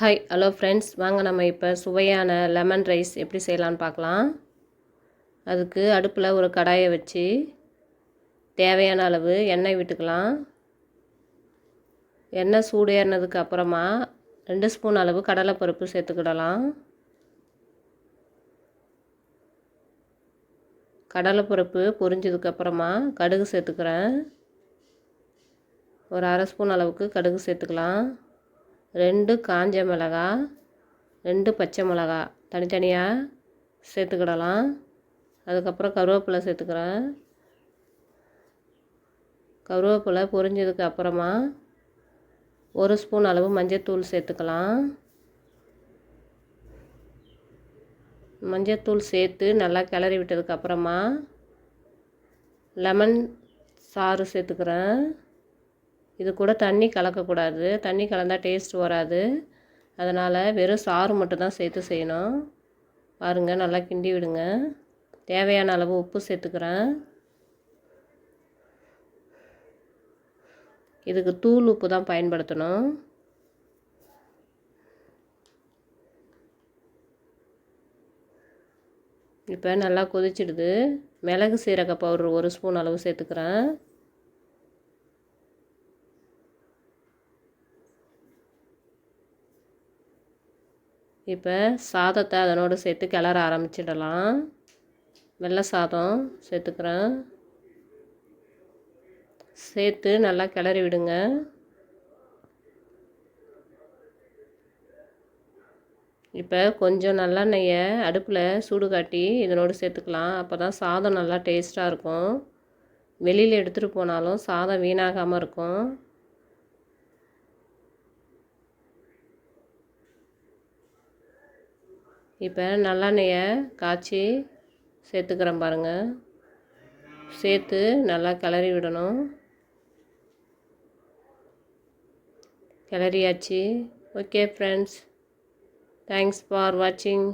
Hi hello friends வாங்க நம்ம இப்போ சுவையான லெமன் ரைஸ் எப்படி செய்யலான்னு பார்க்கலாம். அதுக்கு அடுப்பில் ஒரு கடாயை வச்சு தேவையான அளவு எண்ணெய் விட்டுக்கலாம். எண்ணெய் சூடு ஏறினதுக்கு அப்புறமா ரெண்டு ஸ்பூன் அளவு கடலைப்பருப்பு சேர்த்துக்கிடலாம். கடலைப்பருப்பு பொரிஞ்சதுக்கப்புறமா கடுகு சேர்த்துக்கிறேன். ஒரு அரை ஸ்பூன் அளவுக்கு கடுகு சேர்த்துக்கலாம். ரெண்டு காஞ்ச மிளகா ரெண்டு பச்சை மிளகா. தனித்தனியாக சேர்த்துக்கிடலாம். அதுக்கப்புறம் கருவேப்பிலை சேர்த்துக்கிறேன். கருவேப்பிலை பொரிஞ்சதுக்கு அப்புறமா ஒரு ஸ்பூன் அளவு மஞ்சத்தூள் சேர்த்துக்கலாம். மஞ்சத்தூள் சேர்த்து நல்லா கிளறி விட்டதுக்கப்புறமா லெமன் சாறு சேர்த்துக்கிறேன். இது கூட தண்ணி கலக்கக்கூடாது. தண்ணி கலந்தால் டேஸ்ட் வராது. அதனால் வெறும் சாறு மட்டும்தான் சேர்த்து செய்யணும். பாருங்கள் நல்லா கிண்டி விடுங்க. தேவையான அளவு உப்பு சேர்த்துக்கிறேன். இதுக்கு தூள் உப்பு தான் பயன்படுத்தணும். இப்போ நல்லா கொதிச்சிடுது. மிளகு சீரக பவுடர் ஒரு ஸ்பூன் அளவு சேர்த்துக்கிறேன். இப்போ சாதத்தை அதனோடு சேர்த்து கிளற ஆரம்பிச்சிடலாம். வெள்ளை சாதம் சேர்த்துக்கிறேன். சேர்த்து நல்லா கிளறி விடுங்க. இப்போ கொஞ்சம் நல்லெண்ணெயை அடுப்பில் சூடு காட்டி இதனோடு சேர்த்துக்கலாம். அப்போ தான் சாதம் நல்லா டேஸ்ட்டாக இருக்கும். வெளியில் எடுத்துகிட்டு போனாலும் சாதம் வீணாகாமல் இருக்கும். இப்போ நல்லெண்ணெயை காய்ச்சி சேர்த்துக்கிறேன் பாருங்கள் சேர்த்து நல்லா கிளறி விடணும். கிளறியாச்சு. ஓகே ஃப்ரெண்ட்ஸ் தேங்க்ஸ் ஃபார் வாட்சிங்